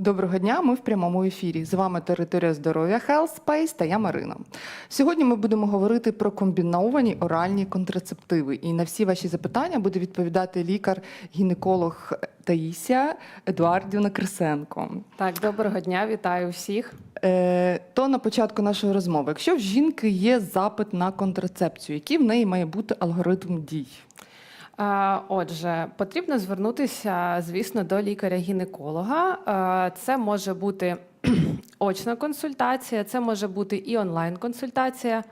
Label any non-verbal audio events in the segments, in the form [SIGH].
Доброго дня, ми в прямому ефірі. З вами територія здоров'я Health Space та я Марина. Сьогодні ми будемо говорити про комбіновані оральні контрацептиви. І на всі ваші запитання буде відповідати лікар-гінеколог Таїсія Едуардівна Крисенко. Так, доброго дня, вітаю всіх. Е, то на початку нашої розмови, якщо в жінки є запит на контрацепцію, який в неї має бути алгоритм дій? Е, Отже, потрібно звернутися, звісно, до лікаря-гінеколога. Е, Це може бути [CLEARS THROAT] очна консультація, це може бути і онлайн-консультація.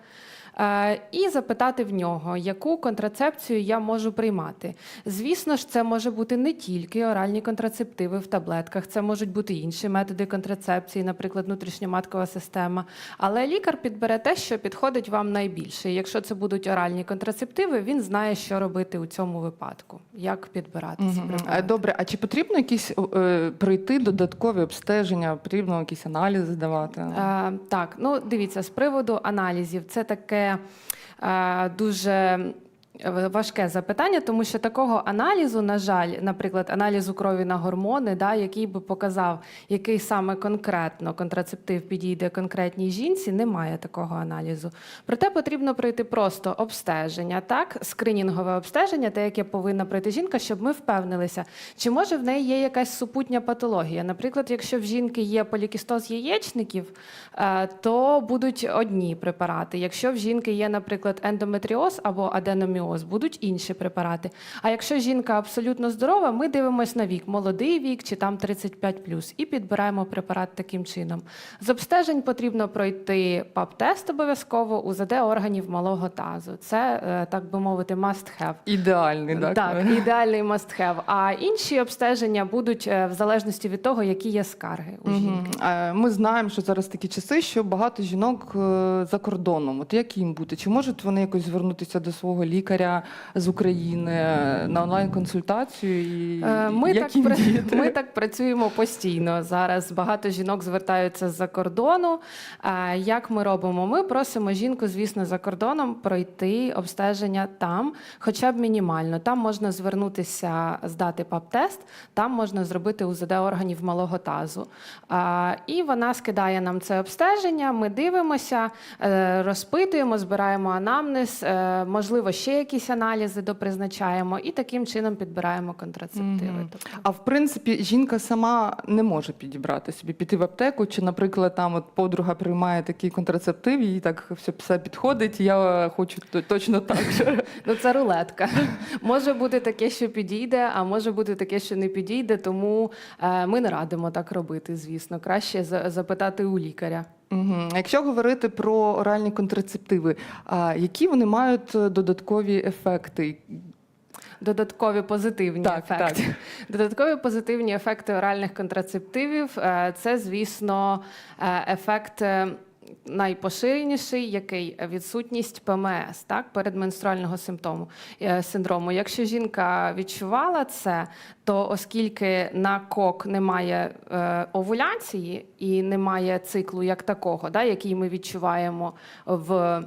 Е, І запитати в нього, яку контрацепцію я можу приймати. Звісно ж, це може бути не тільки оральні контрацептиви в таблетках, це можуть бути інші методи контрацепції, наприклад, внутрішньоматкова система. Але лікар підбере те, що підходить вам найбільше. І Якщо це будуть оральні контрацептиви, він знає, що робити у цьому випадку, як підбирати ці Мгм. препарати. Е, Добре, а чи потрібно якісь е, пройти додаткові обстеження, потрібно якісь аналізи здавати? Е, так, ну дивіться, з приводу аналізів, це таке е, дуже. Важке запитання, тому що такого аналізу, на жаль, наприклад, аналізу крові на гормони, да, який би показав, який саме конкретно контрацептив підійде конкретній жінці, немає такого аналізу. Проте потрібно пройти просто обстеження, так, скринінгове обстеження, те, яке повинна пройти жінка, щоб ми впевнилися, чи може в неї є якась супутня патологія. Наприклад, якщо в жінки є полікістоз яєчників, е, то будуть одні препарати. Якщо в жінки є, наприклад, ендометріоз або аденоміоз, будуть інші препарати. А якщо жінка абсолютно здорова, ми дивимося на вік, молодий вік чи там 35+, і підбираємо препарат таким чином. З обстежень потрібно пройти ПАП-тест обов'язково, УЗД органів малого тазу. Це, е, так би мовити, must have. Ідеальний, так? Так, ідеальний must have. А інші обстеження будуть е, в залежності від того, які є скарги у жінки. Ми знаємо, що зараз такі часи, що багато жінок е, за кордоном. От як їм бути? Чи можуть вони якось звернутися до свого лікаря з України на онлайн-консультацію? І Е, Ми як так, пра- ми так працюємо постійно. Зараз багато жінок звертаються з-за кордону. Е, Як ми робимо? Ми просимо жінку, звісно, за кордоном пройти обстеження там, хоча б мінімально. Там можна звернутися, здати ПАП-тест, там можна зробити УЗД органів малого тазу. Е, І вона скидає нам це обстеження. Ми дивимося, розпитуємо, збираємо анамнез, можливо, ще якісь аналізи допризначаємо, і таким чином підбираємо контрацептиви. Мгм. Тобто, А в принципі, жінка сама не може підібрати собі, піти в аптеку, чи, наприклад, там от подруга приймає такий контрацептив, їй так все, підходить, я хочу точно так же. [LAUGHS] ну це рулетка. може бути таке, що підійде, а може бути таке, що не підійде. Тому е, ми не радимо так робити. Звісно, краще за- запитати у лікаря. Якщо говорити про оральні контрацептиви, а які вони мають е, додаткові ефекти? Додаткові позитивні Так, ефекти. так. [LAUGHS] Додаткові позитивні ефекти оральних контрацептивів е, це, звісно, е, ефект. Найпоширеніший, який відсутність ПМС, так передменструального симптому е, синдрому. Якщо жінка відчувала це, то оскільки на кок немає е, овуляції і немає циклу як такого, да, який ми відчуваємо в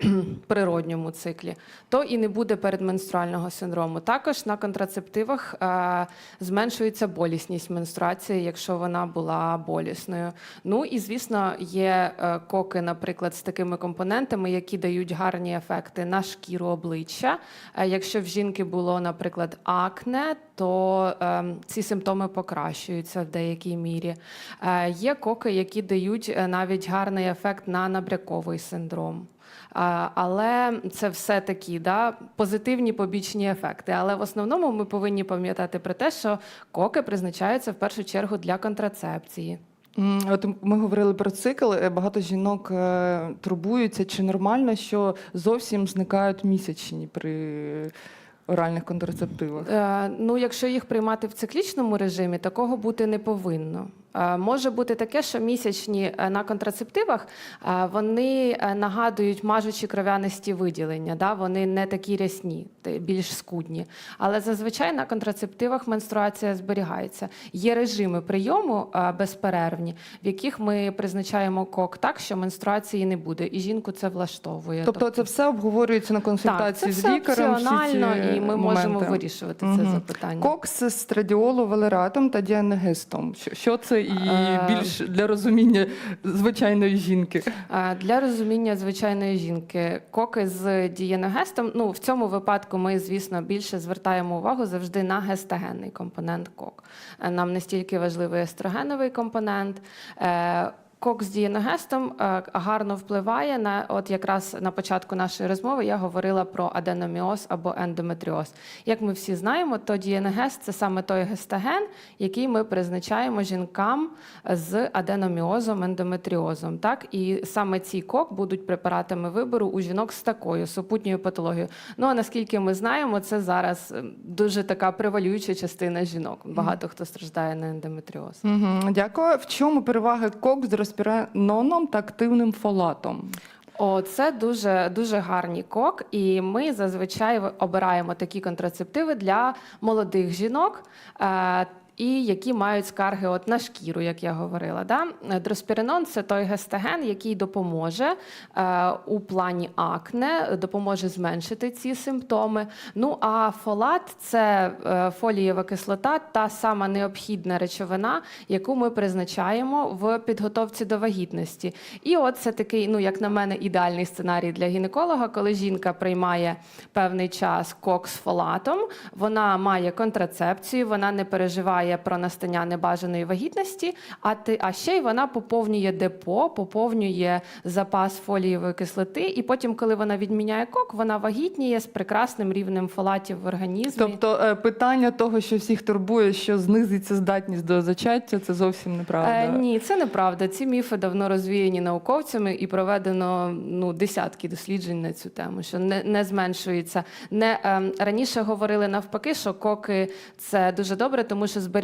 [CLEARS THROAT] природньому циклі, то і не буде передменструального синдрому. Також на контрацептивах е, зменшується болісність менструації, якщо вона була болісною. Ну і звісно, є е, коки, наприклад, з такими компонентами, які дають гарні ефекти на шкіру обличчя. Е, якщо в жінки було, наприклад, акне, то е, ці симптоми покращуються в деякій мірі. Е, є коки, які дають е, навіть гарний ефект на набряковий синдром. Але це все такі да, позитивні побічні ефекти. Але в основному ми повинні пам'ятати про те, що коки призначаються в першу чергу для контрацепції. От ми говорили про цикл. е, Багато жінок е, турбуються, чи нормально, що зовсім зникають місячні при оральних контрацептивах. Е, ну, якщо їх приймати в циклічному режимі, такого бути не повинно. Е, Може бути таке, що місячні е, на контрацептивах е, вони нагадують мажучі кров'янисті виділення, да? вони не такі рясні, більш скудні. Але зазвичай на контрацептивах менструація зберігається. Є режими прийому безперервні, в яких ми призначаємо кок так, що менструації не буде, і жінку це влаштовує. Тобто це все обговорюється на так, це консультації з все лікарем. всі ці опціонально, і ми можемо вирішувати Мгм. це запитання. Кокс з страдіолу, валератом та діанегистом. Що, це і Е. більш для розуміння звичайної жінки? Е, Для розуміння звичайної жінки коки з дієногестом. Ну в цьому випадку ми, звісно, більше звертаємо увагу завжди на гестогенний компонент кок. Е, Нам настільки важливий естрогеновий компонент. Кок з дієногестом е, гарно впливає на от якраз на початку нашої розмови я говорила про аденоміоз або ендометріоз. Як ми всі знаємо, то дієногест – це саме той гестаген, який ми призначаємо жінкам з аденоміозом, ендометріозом. Так і саме ці кок будуть препаратами вибору у жінок з такою супутньою патологією. Ну а наскільки ми знаємо, це зараз е, дуже така превалююча частина жінок. Багато хто страждає на ендометріоз. Угу, дякую. В чому переваги кок з респіраноном та активним фолатом? О, це дуже дуже гарний кок, і ми зазвичай обираємо такі контрацептиви для молодих жінок. Е, і які мають скарги от на шкіру, як я говорила. Да? Дроспіринон це той гестаген, який допоможе е, у плані акне, допоможе зменшити ці симптоми. Ну а фолат це е, фолієва кислота, та сама необхідна речовина, яку ми призначаємо в підготовці до вагітності. І от це такий, ну як на мене, ідеальний сценарій для гінеколога, коли жінка приймає певний час кок з фолатом, вона має контрацепцію, вона не переживає про настання небажаної вагітності, а ти, а ще й вона поповнює депо, поповнює запас фолієвої кислоти, і потім, коли вона відміняє кок, вона вагітніє з прекрасним рівнем фолатів в організмі. Тобто е, питання того, що всіх турбує, що знизиться здатність до зачаття, це зовсім неправда. Е, ні, це неправда. Ці міфи давно розвіяні науковцями і проведено ну десятки досліджень на цю тему, що не, не зменшується. Не ем, раніше говорили навпаки, що коки це дуже добре, тому що зберігається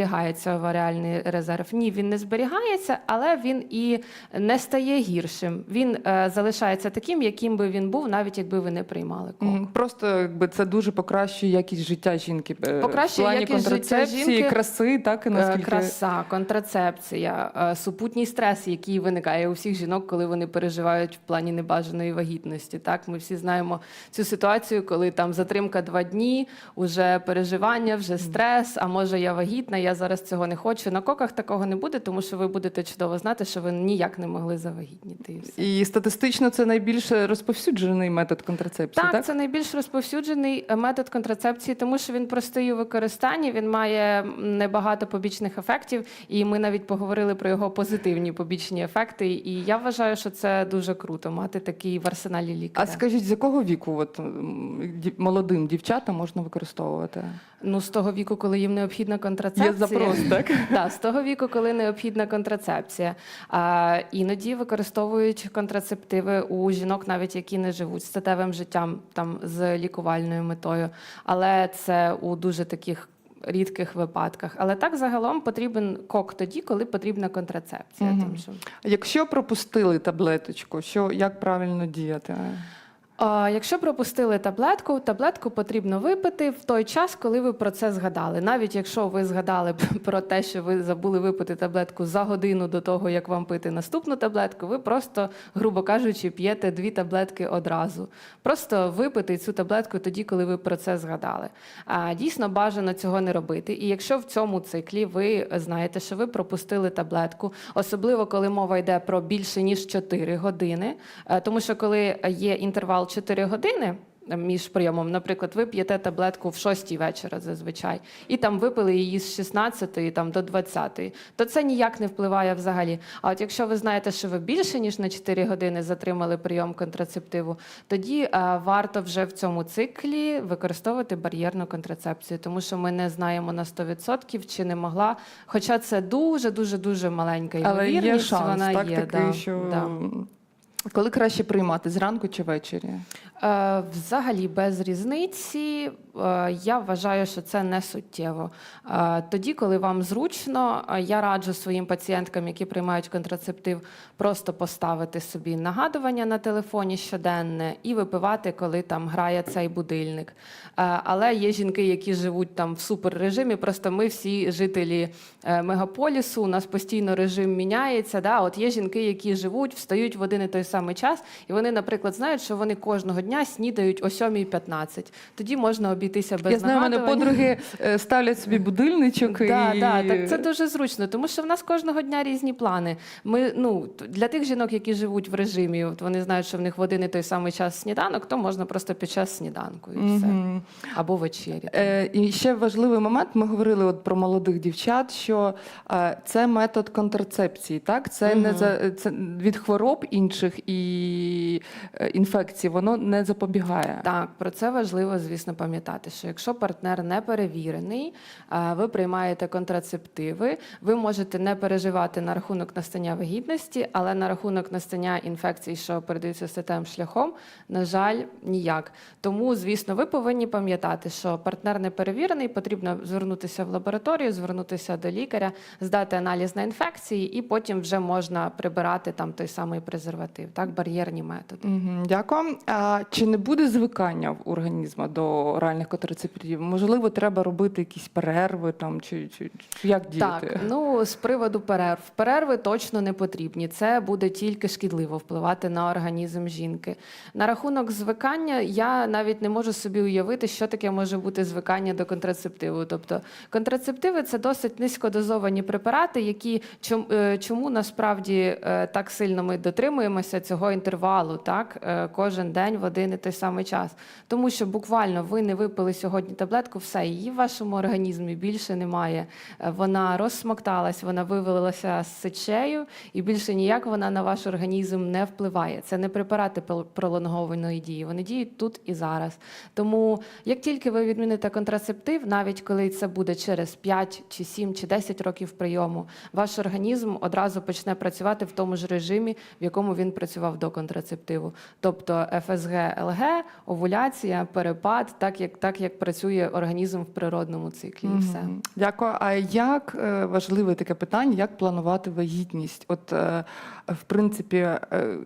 оваріальний резерв. Ні, він не зберігається, але він і не стає гіршим. Він е, залишається таким, яким би він був, навіть якби ви не приймали кок. Мгм. Просто якби це дуже покращує якість життя жінки. е, Покращує в плані якість життя контрацепції, жінки. краси, так і Е, наскільки Краса, контрацепція, е, супутній стрес, який виникає у всіх жінок, коли вони переживають в плані небажаної вагітності. Так, ми всі знаємо цю ситуацію, коли там затримка два дні, уже переживання, вже стрес. А може я вагітна, я зараз цього не хочу. На коках такого не буде, тому що ви будете чудово знати, що ви ніяк не могли завагітніти. І все. і статистично це найбільш розповсюджений метод контрацепції, Так, так? це найбільш розповсюджений е, метод контрацепції, тому що він простий у використанні, він має небагато побічних ефектів, і ми навіть поговорили про його позитивні побічні ефекти. І я вважаю, що це дуже круто мати такий в арсеналі А скажіть, з якого віку от, молодим дівчатам можна використовувати? Ну, з того віку, коли їм необхідна Є контрацепція. запрос, [LAUGHS] так? Так, з того віку, коли необхідна контрацепція. А, іноді використовують контрацептиви у жінок, навіть які не живуть статевим життям там з лікувальною метою. Але це у дуже таких. Рідких випадках, але так загалом потрібен кок тоді, коли потрібна контрацепція. Мгм. Тому що Якщо пропустили таблеточку, що як правильно діяти? Якщо пропустили таблетку, таблетку потрібно випити в той час, коли ви про це згадали. Навіть якщо ви згадали [LAUGHS] про те, що ви забули випити таблетку за годину до того, як вам пити наступну таблетку, ви просто, грубо кажучи, п'єте дві таблетки одразу. Просто випити цю таблетку тоді, коли ви про це згадали. А дійсно бажано цього не робити. І якщо в цьому циклі ви знаєте, що ви пропустили таблетку, особливо коли мова йде про більше ніж 4 години, е, тому що коли є інтервал 4 години. Між прийомом, наприклад, ви п'єте таблетку в 6 вечора зазвичай, і там випили її з 16 там, до 20, то це ніяк не впливає взагалі. А от якщо ви знаєте, що ви більше ніж на 4 години затримали прийом контрацептиву, тоді е, варто вже в цьому циклі використовувати бар'єрну контрацепцію, тому що ми не знаємо на 100% чи не могла. Хоча це дуже дуже дуже маленька Але є ймовірність, шанс, вона так, є. такий, да, що да. Коли краще приймати зранку чи ввечері? Е, Взагалі без різниці е, я вважаю, що це не суттєво. Е, Тоді, коли вам зручно, я раджу своїм пацієнткам, які приймають контрацептив, просто поставити собі нагадування на телефоні щоденне і випивати, коли там грає цей будильник. Але є жінки, які живуть там в суперрежимі. Просто ми всі жителі мегаполісу, у нас постійно режим міняється. Да? От є жінки, які живуть, встають в один і той самий самий час, і вони, наприклад, знають, що вони кожного дня снідають о 7.15. Тоді можна обійтися без Я знаю, у мене нагадувань. подруги е, ставлять собі будильничок [LAUGHS] Да, і да, так це дуже зручно, тому що в нас кожного дня різні плани. Ми ну для тих жінок, які живуть в режимі, от вони знають, що в них в один і той самий час сніданок, то можна просто під час сніданку і все Мгм. або вечері. Е, і ще важливий момент. Ми говорили от про молодих дівчат, що е, це метод контрацепції, так це не за це від хвороб інших і е, інфекцій, воно не запобігає. Так, про це важливо, звісно, пам'ятати, що якщо партнер не перевірений, е, ви приймаєте контрацептиви, ви можете не переживати на рахунок настання вагітності, але на рахунок настання інфекцій, що передаються статевим шляхом, на жаль, ніяк. Тому, звісно, ви повинні пам'ятати, що партнер не перевірений, потрібно звернутися в лабораторію, звернутися до лікаря, здати аналіз на інфекції, і потім вже можна прибирати там той самий презерватив, так, бар'єрні методи. Мгм, Дякую. А чи не буде звикання в організму до оральних контрацептивів? Можливо, треба робити якісь перерви там чи, чи, чи як діяти? Так, ну з приводу перерв. Перерви точно не потрібні. Це буде тільки шкідливо впливати на організм жінки. На рахунок звикання я навіть не можу собі уявити, що таке може бути звикання до контрацептиву. Тобто контрацептиви це досить низькодозовані препарати, які чом- е, чому насправді е, так сильно ми дотримуємося цього інтервалу, так е, кожен день в один і той самий час. Тому що буквально ви не випили сьогодні таблетку, все її в вашому організмі більше немає. Е, Вона розсмокталась, вона вивелилася з сечею, і більше ніяк вона на ваш організм не впливає. Це не препарати пролонгованої дії, вони діють тут і зараз. Тому як тільки ви відміните контрацептив, навіть коли це буде через 5 чи 7 чи 10 років прийому, ваш організм одразу почне працювати в тому ж режимі, в якому він працював до контрацептиву. Тобто ФСГ, ЛГ, овуляція, перепад, так як, так як працює організм в природному циклі. І все. Дякую. А як е, важливе таке питання, як планувати вагітність? От, е, в принципі, е,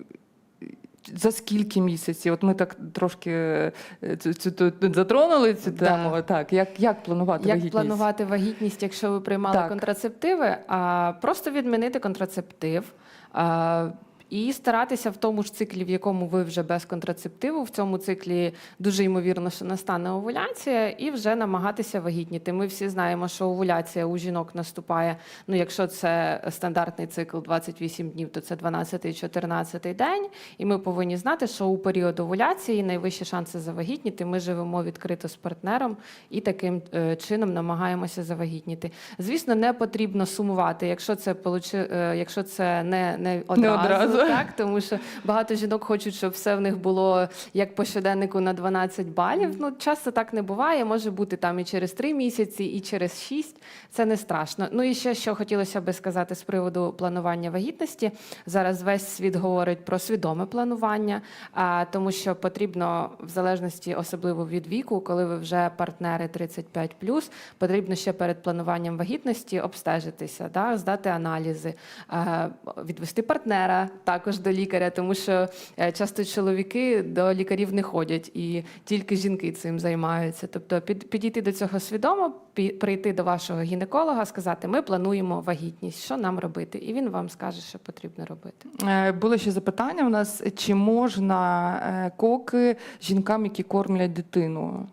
за скільки місяців? От ми так трошки цю, цю, тут затронули цю Да. тему. Так, як, як планувати Як вагітність? планувати вагітність, якщо ви приймали Так. контрацептиви? А, просто відмінити контрацептив. А, і старатися в тому ж циклі, в якому ви вже без контрацептиву, в цьому циклі дуже ймовірно, що настане овуляція, і вже намагатися вагітніти. Ми всі знаємо, що овуляція у жінок наступає. Ну, якщо це стандартний цикл 28 днів, то це 12-14 день. І ми повинні знати, що у період овуляції найвищі шанси завагітніти. Ми живемо відкрито з партнером і таким е, чином намагаємося завагітніти. Звісно, не потрібно сумувати, якщо це е, якщо це не, не одразу, одразу. Так тому що багато жінок хочуть, щоб все в них було як по щоденнику на 12 балів. Ну часто так не буває. Може бути там і через 3 місяці, і через 6. Це не страшно. Ну і ще що хотілося би сказати з приводу планування вагітності. Зараз весь світ говорить про свідоме планування, а тому що потрібно в залежності, особливо від віку, коли ви вже партнери 35+, потрібно ще перед плануванням вагітності обстежитися, да, здати аналізи, е, відвести партнера також до лікаря, тому що е, часто чоловіки до лікарів не ходять, і тільки жінки цим займаються. Тобто під, підійти до цього свідомо, прийти до вашого гінеколога, сказати, ми плануємо вагітність, що нам робити, і він вам скаже, що потрібно робити. Е, Було ще запитання у нас: чи можна е, коки жінкам, які кормлять дитину?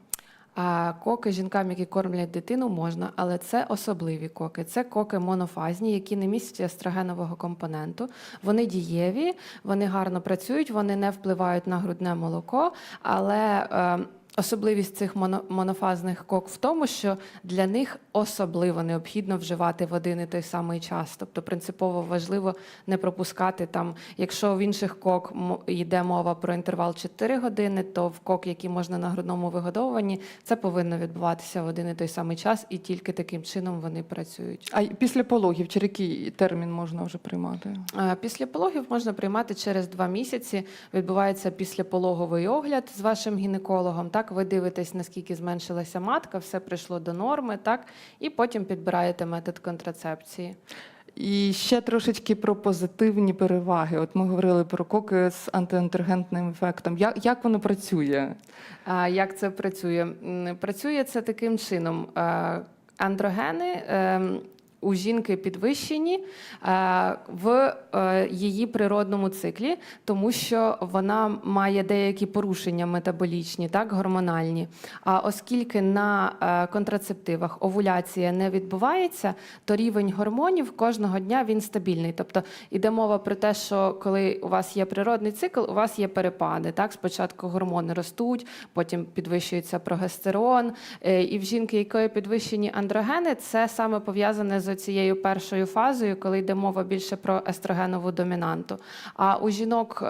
А коки жінкам, які кормлять дитину, можна, але це особливі коки. Це коки монофазні, які не містять естрогенового компоненту. Вони дієві, вони гарно працюють, вони не впливають на грудне молоко, але е, Особливість цих моно- монофазних кок в тому, що для них особливо необхідно вживати в один і той самий час. Тобто принципово важливо не пропускати там, якщо в інших кок йде мова про інтервал 4 години, то в кок, які можна на грудному вигодовуванні, це повинно відбуватися в один і той самий час, і тільки таким чином вони працюють. А після пологів, через який термін можна вже приймати? Е, Після пологів можна приймати через два місяці. Відбувається післяпологовий огляд з вашим гінекологом. Так, ви дивитесь, наскільки зменшилася матка, все прийшло до норми, так, і потім підбираєте метод контрацепції. І ще трошечки про позитивні переваги. От ми говорили про коки з антиантрогентним ефектом. Як, як воно працює? А як це працює? Працює це таким чином. Е, Андрогени. У жінки підвищені е, в е, її природному циклі, тому що вона має деякі порушення метаболічні, так, гормональні. А оскільки на е, контрацептивах овуляція не відбувається, то рівень гормонів кожного дня він стабільний. Тобто йде мова про те, що коли у вас є природний цикл, у вас є перепади. Так? Спочатку гормони ростуть, потім підвищується прогестерон. І в жінки, якої підвищені андрогени, це саме пов'язане з цією першою фазою, коли йде мова більше про естрогенову домінанту. А у жінок.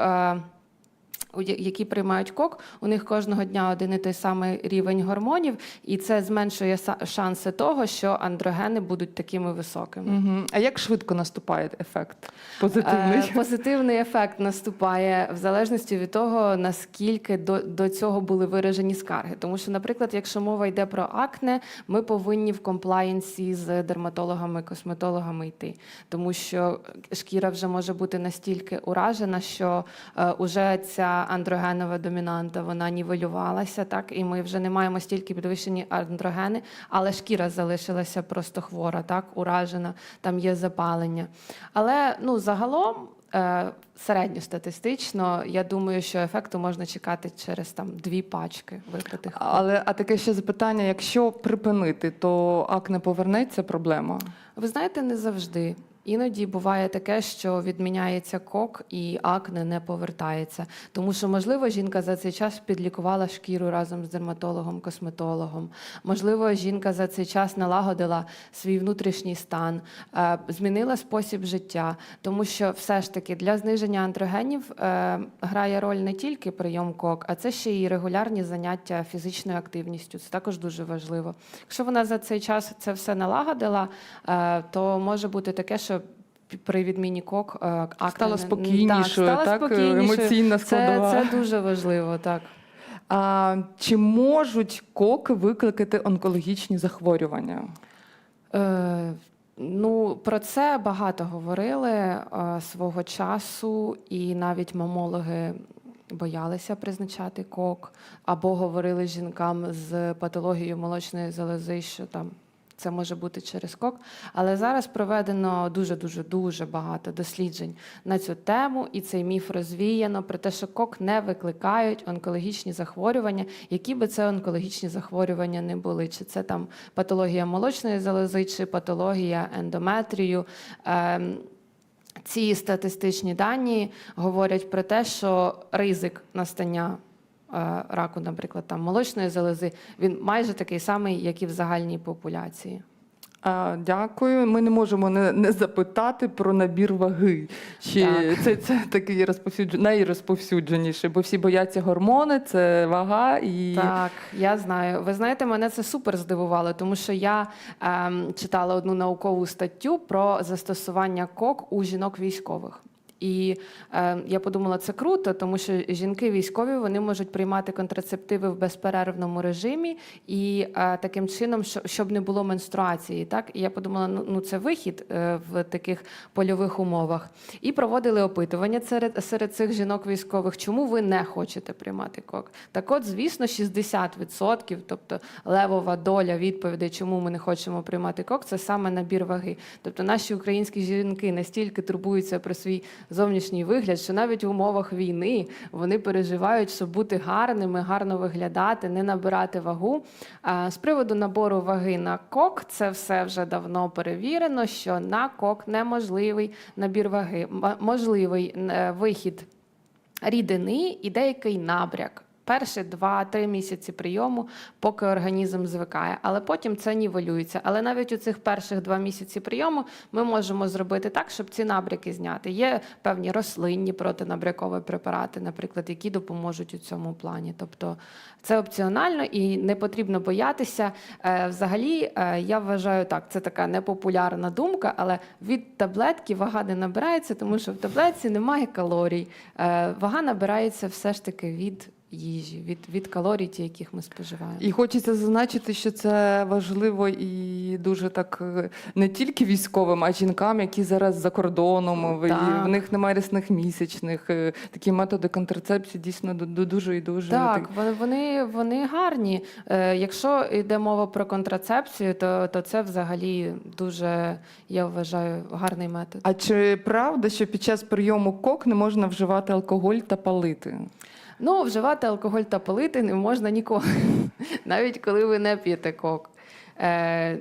Які приймають кок, у них кожного дня один і той самий рівень гормонів, і це зменшує шанси того, що андрогени будуть такими високими. Угу. А як швидко наступає ефект? Позитивний? Е, Позитивний ефект наступає в залежності від того, наскільки до, до цього були виражені скарги. Тому що, наприклад, якщо мова йде про акне, ми повинні в комплаєнсі з дерматологами, косметологами йти, тому що шкіра вже може бути настільки уражена, що е, уже ця андрогенова домінанта вона нівелювалася, так і ми вже не маємо стільки підвищені андрогени, але шкіра залишилася просто хвора, так уражена, там є запалення. Але ну загалом. е, Середньостатистично, я думаю, що ефекту можна чекати через там дві пачки випитих. Але а таке ще запитання: якщо припинити, то акне повернеться проблема? Ви знаєте, не завжди. Іноді буває таке, що відміняється кок і акне не повертається. Тому що, можливо, жінка за цей час підлікувала шкіру разом з дерматологом, косметологом. Можливо, жінка за цей час налагодила свій внутрішній стан, е, змінила спосіб життя. Тому що все ж таки для зниження андрогенів е, грає роль не тільки прийом кок, а це ще й регулярні заняття фізичною активністю. Це також дуже важливо. Якщо вона за цей час це все налагодила, е, то може бути таке, що при відміні кок е, акне Стала спокійнішою, так, стала так, спокійнішою. емоційна Це, складова. це дуже важливо, так. А, чи можуть коки викликати онкологічні захворювання? Е, ну, про це багато говорили е, свого часу, і навіть мамологи боялися призначати кок, або говорили жінкам з патологією молочної залози, що там. Це може бути через кок, але зараз проведено дуже дуже дуже багато досліджень на цю тему, і цей міф розвіяно про те, що кок не викликають онкологічні захворювання, які би це онкологічні захворювання не були, чи це там патологія молочної залози, чи патологія ендометрію. Ем, ці статистичні дані говорять про те, що ризик настання раку, наприклад, там молочної залози, він майже такий самий, як і в загальній популяції. Дякую. Ми не можемо не, не запитати про набір ваги. Чи Так. це, це такий розповсюдж... найрозповсюдженіший, бо всі бояться гормони, це вага і Так, я знаю. Ви знаєте, мене це супер здивувало, тому що я ем, читала одну наукову статтю про застосування кок у жінок військових. І е, я подумала, це круто, тому що жінки військові вони можуть приймати контрацептиви в безперервному режимі і е, таким чином, що- щоб не було менструації. Так і я подумала, ну, ну це вихід е, в таких польових умовах. І проводили опитування серед, серед цих жінок військових, чому ви не хочете приймати кок. Так от, звісно, 60%, тобто левова доля відповідей, чому ми не хочемо приймати кок, це саме набір ваги. Тобто наші українські жінки настільки турбуються про свій зовнішній вигляд, що навіть в умовах війни вони переживають, щоб бути гарними, гарно виглядати, не набирати вагу. З приводу набору ваги на кок, це все вже давно перевірено, що на кок неможливий набір ваги, можливий е, вихід рідини і деякий набряк. Перші 2-3 місяці прийому, поки організм звикає, але потім це нівелюється. Але навіть у цих перших два місяці прийому ми можемо зробити так, щоб ці набряки зняти. Є певні рослинні протинабрякові препарати, наприклад, які допоможуть у цьому плані. Тобто це опціонально і не потрібно боятися. Е, Взагалі, е, я вважаю так, це така непопулярна думка, але від таблетки вага не набирається, тому що в таблетці немає калорій. Е, Вага набирається все ж таки від їжі, від, від калорій, ті, яких ми споживаємо. І хочеться зазначити, що це важливо і дуже так е, не тільки військовим, а жінкам, які зараз за кордоном, в- Так. в них немає рясних місячних. е, Такі методи контрацепції дійсно ду- ду- дуже і дуже Так, вони, вони, вони гарні. Е, якщо йде мова про контрацепцію, то, то це взагалі дуже, я вважаю, гарний метод. А чи правда, що під час прийому кок не можна вживати алкоголь та палити? Ну, вживати алкоголь та палити не можна ніколи, [LAUGHS] навіть коли ви не п'єте кок. Е,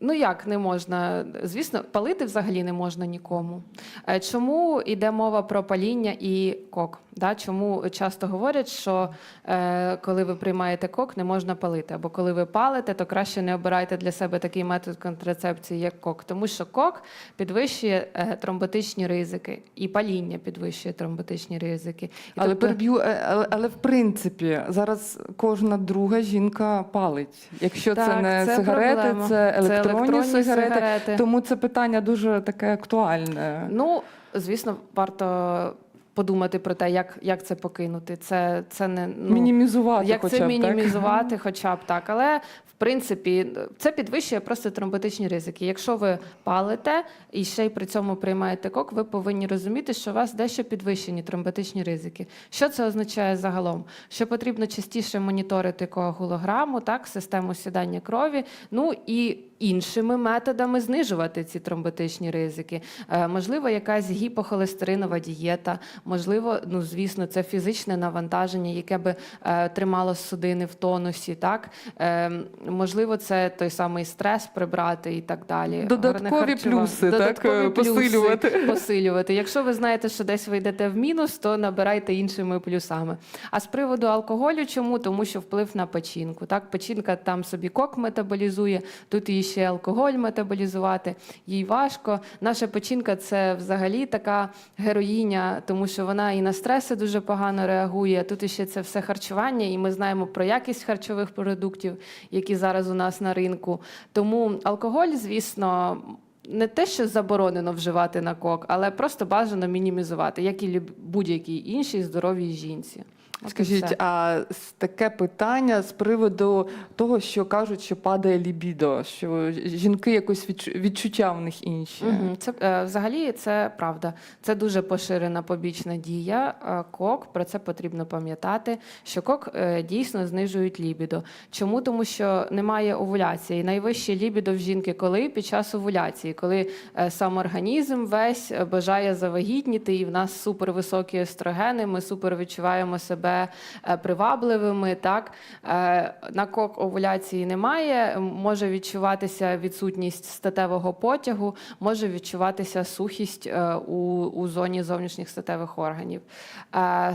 ну як не можна? Звісно, палити взагалі не можна нікому. Е, чому йде мова про паління і кок? Да? Чому часто говорять, що е, коли ви приймаєте кок, не можна палити, або коли ви палите, то краще не обирайте для себе такий метод контрацепції, як кок, тому що кок підвищує е, тромботичні ризики, і паління підвищує тромботичні ризики. І Але тобто- переб'ю, е, але, але в принципі зараз кожна друга жінка палить. Якщо це не це сигарети, проблема. це Це електронні, електронні сигарети. сигарети. Тому це питання дуже таке актуальне. Ну, звісно, варто подумати про те, як, як це покинути. Це, це не ну, Мінімізувати, як хоча це б, мінімізувати, хоча б так. Але в принципі це підвищує просто тромботичні ризики. Якщо ви палите і ще й при цьому приймаєте кок, ви повинні розуміти, що у вас дещо підвищені тромботичні ризики. Що це означає загалом? Що потрібно частіше моніторити коагулограму, так, систему сідання крові, ну і іншими методами знижувати ці тромботичні ризики. Е, можливо, якась гіпохолестеринова дієта, можливо, ну звісно, це фізичне навантаження, яке би е, тримало судини в тонусі. Так е, можливо, це той самий стрес прибрати і так далі. Додаткові плюси, Додаткові е, плюси посилювати. [LAUGHS] посилювати. Якщо ви знаєте, що десь ви йдете в мінус, то набирайте іншими плюсами. А з приводу алкоголю, чому? Тому що вплив на печінку. Так, печінка там собі кок метаболізує, тут їй ще алкоголь метаболізувати. Їй важко. Наша печінка це взагалі така героїня, тому що вона і на стреси дуже погано реагує. Тут іще це все харчування, і ми знаємо про якість харчових продуктів, які зараз у нас на ринку. Тому алкоголь, звісно. Не те, що заборонено вживати на кок, але просто бажано мінімізувати, як і будь-якій іншій здоровій жінці. Скажіть, а таке питання з приводу того, що кажуть, що падає лібідо, що жінки якось відчуття в них інші. Це е, взагалі це правда. Це дуже поширена побічна дія. Кок про це потрібно пам'ятати. Що кок е, дійсно знижують лібідо. Чому? Тому що немає овуляції. Найвище лібідо в жінки, коли під час овуляції, коли е, сам організм весь бажає завагітніти, і в нас супервисокі естрогени. Ми супер відчуваємо себе е, привабливими. Так Е, на кок овуляції немає. Може відчуватися відсутність статевого потягу, може відчуватися сухість е, у, у зоні зовнішніх статевих органів.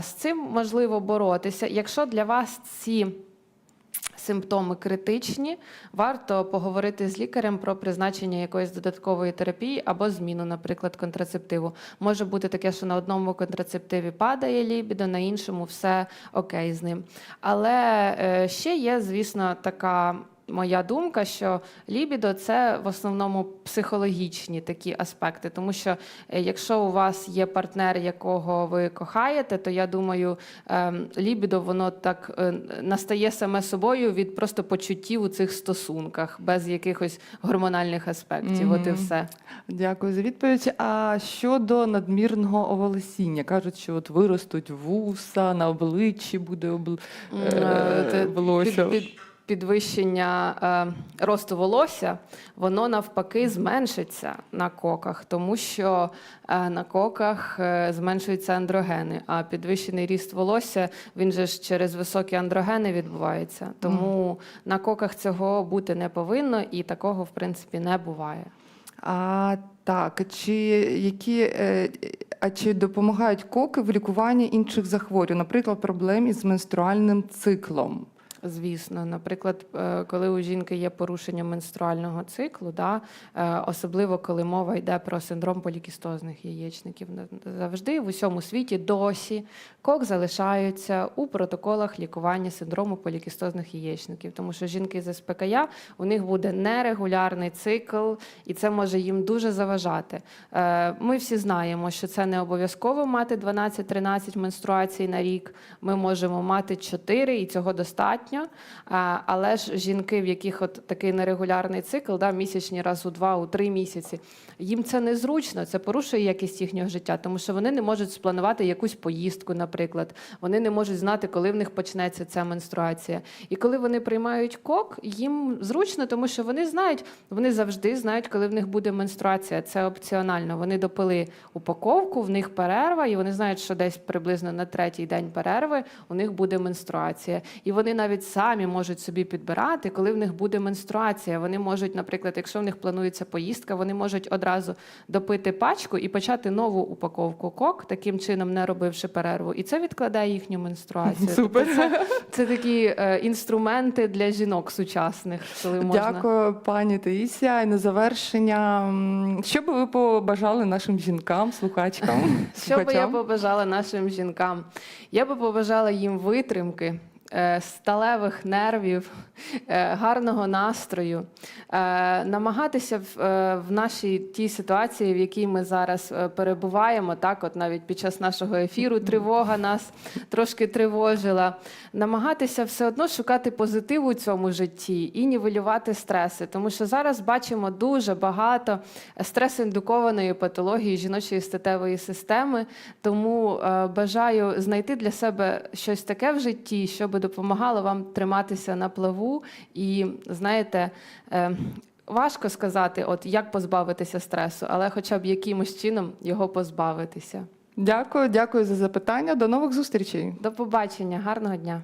З цим можливо боротися. Якщо для вас ці симптоми критичні, варто поговорити з лікарем про призначення якоїсь додаткової терапії або зміну, наприклад, контрацептиву. Може бути таке, що на одному контрацептиві падає лібідо, на іншому все окей з ним. Але е, ще є, звісно, така. Моя думка, що лібідо це в основному психологічні такі аспекти, тому що е, якщо у вас є партнер, якого ви кохаєте, то я думаю, ем, лібідо воно так е, настає саме собою від просто почуттів у цих стосунках, без якихось гормональних аспектів. От і все. Дякую за відповідь. А щодо надмірного оволосіння, кажуть, що от виростуть вуса, на обличчі буде обл... М, е, волосся. під, під, підвищення е, росту волосся, воно навпаки зменшиться на коках, тому що е, на коках е, зменшуються андрогени, а підвищений ріст волосся він же ж через високі андрогени відбувається. Тому на коках цього бути не повинно, і такого в принципі не буває. А так, чи які е, а чи допомагають коки в лікуванні інших захворювань, наприклад, проблем із менструальним циклом? Звісно, наприклад, е, коли у жінки є порушення менструального циклу, да, е, особливо коли мова йде про синдром полікістозних яєчників, завжди в усьому світі досі кок залишаються у протоколах лікування синдрому полікістозних яєчників, тому що жінки з СПКЯ у них буде нерегулярний цикл, і це може їм дуже заважати. Е, Ми всі знаємо, що це не обов'язково мати 12-13 менструацій на рік. Ми можемо мати 4, і цього достатньо. А, Але ж жінки, в яких от такий нерегулярний цикл, да, місячні раз у два, у три місяці, їм це незручно, це порушує якість їхнього життя, тому що вони не можуть спланувати якусь поїздку, наприклад. Вони не можуть знати, коли в них почнеться ця менструація. І коли вони приймають кок, їм зручно, тому що вони знають, вони завжди знають, коли в них буде менструація. Це опціонально. Вони допили упаковку, в них перерва, і вони знають, що десь приблизно на третій день перерви у них буде менструація. І вони навіть самі можуть собі підбирати, коли в них буде менструація. Вони можуть, наприклад, якщо в них планується поїздка, вони можуть одразу допити пачку і почати нову упаковку кок, таким чином не робивши перерву. І це відкладає їхню менструацію. [LAUGHS] Супер. Тобто це, це такі е, інструменти для жінок сучасних, коли можна. Дякую, пані Таїсія. І на завершення, що би ви побажали нашим жінкам, слухачкам? Що би я побажала нашим жінкам? Я би побажала їм витримки. Е, Сталевих нервів, е, гарного настрою, е, намагатися в, нашій тій ситуації, в якій ми зараз перебуваємо, так, от навіть під час нашого ефіру тривога нас трошки тривожила. Намагатися все одно шукати позитив у цьому житті і нівелювати стреси, тому що зараз бачимо дуже багато стрес-індукованої патології жіночої статевої системи. Тому бажаю знайти для себе щось таке в житті, що би допомагало вам триматися на плаву. І знаєте, е, важко сказати, от як позбавитися стресу, але хоча б якимось чином його позбавитися. Дякую, дякую за запитання. До нових зустрічей. До побачення, гарного дня.